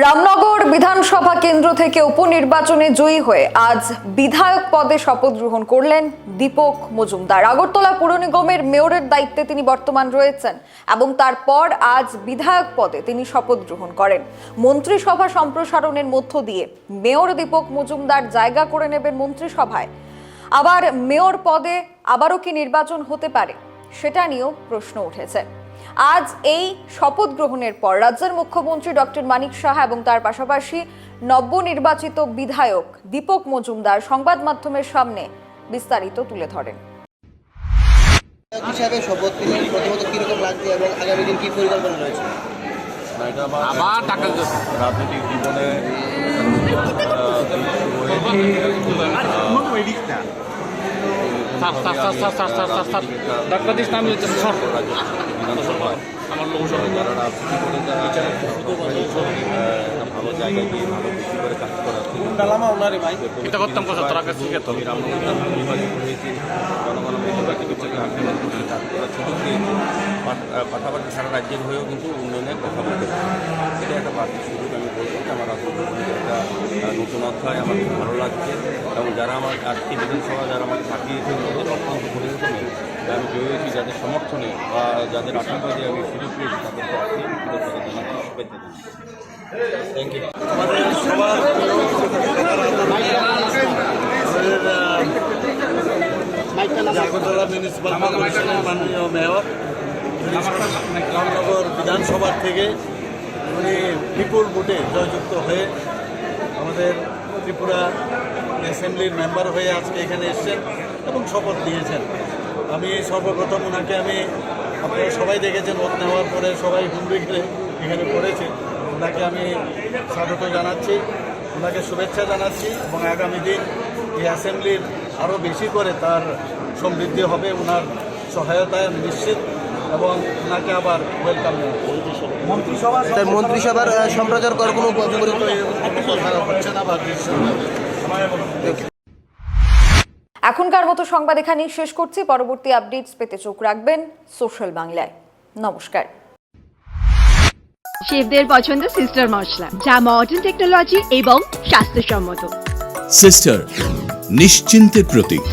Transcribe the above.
রামনগর বিধানসভা কেন্দ্র থেকে উপনির্বাচনে জয়ী হয়ে আজ বিধায়ক পদে শপথ গ্রহণ করলেন দীপক মজুমদার। আগরতলা পুর নিগমের মেয়রের দায়িত্বে তিনি বর্তমান রয়েছেন এবং তারপর আজ বিধায়ক পদে তিনি শপথ গ্রহণ করেন। মন্ত্রিসভা সম্প্রসারণের মধ্য দিয়ে মেয়র দীপক মজুমদার জায়গা করে নেবেন মন্ত্রিসভায়। আবার মেয়র পদে আবারও কি নির্বাচন হতে পারে, সেটা নিয়েও প্রশ্ন উঠেছে। আজ এই শপথ গ্রহণের পর রাজ্যের মুখ্যমন্ত্রী ডক্টর মানিক সাহা এবং তার পাশাপাশি নবনির্বাচিত বিধায়ক দীপক মজুমদার সংবাদ মাধ্যমের সামনে বিস্তারিত তুলে ধরেন হিসাবে শপথ নিলেন প্রথমত কীরকম লাগছে এবং আগামী দিন কি পরিকল্পনা রয়েছে না, এটা আমার আবার টাকা রাজনৈতিক জীবনে sir sir sir sir sir sir sir doctor this নাম হচ্ছে স্যার। আমার লোক আহ, পাশাপাশি সারা রাজ্যের হয়েও কিন্তু উন্নয়নের কথা বলতে পারি এটা একটা বাড়তি সুযোগ আমি বলব যে আমার রাজনীতি জীবনে একটা আহ, নতুন অধ্যায় আমার খুব ভালো লাগছে। এবং যারা আমার আজকে বিধানসভা যারা আমাকে থাকিয়েছেন তাদের অত্যন্ত পরিবর্তনে আমি জয়ী যাদের সমর্থনে বা যাদের আশীর্বাদে আমি সুযোগ পেয়েছি তাদেরকে আজকে কৃতজ্ঞতা জানাচ্ছি, শুভেচ্ছা থ্যাংক ইউ আগরতলা মিউনিসিপাল কর্পোরেশনের মাননীয় মেয়র রামনগর বিধানসভার থেকে উনি বিপুল ভোটে জয়যুক্ত হয়ে আমাদের ত্রিপুরা অ্যাসেম্বলির মেম্বার হয়ে আজকে এখানে এসেছেন এবং শপথ নিয়েছেন আমি সর্বপ্রথম ওনাকে আমি আপনারা সবাই দেখেছেন ভোট নেওয়ার পরে সবাই হুমড়ি খেলে এখানে পড়েছে। ওনাকে আমি স্বাগত জানাচ্ছি ওনাকে শুভেচ্ছা জানাচ্ছি এবং আগামী দিন এই অ্যাসেম্বলির আরও বেশি করে তার সমৃদ্ধি হবে ওনার সহায়তায় আমি নিশ্চিত এবং ওনাকে আবার ওয়েলকাম মন্ত্রিসভা তার মন্ত্রিসভার সম্প্রচার করার কোনো হচ্ছে না বা এখনকার মতো সংবাদ এখানেই শেষ করছি। পরবর্তী আপডেটস পেতে চোখ রাখবেন সোশ্যাল বাংলায়। নমস্কার। শেফদের পছন্দ সিস্টার মশলা যা মডার্ন টেকনোলজি এবং স্বাস্থ্যসম্মত। সিস্টার নিশ্চিন্তের প্রতীক।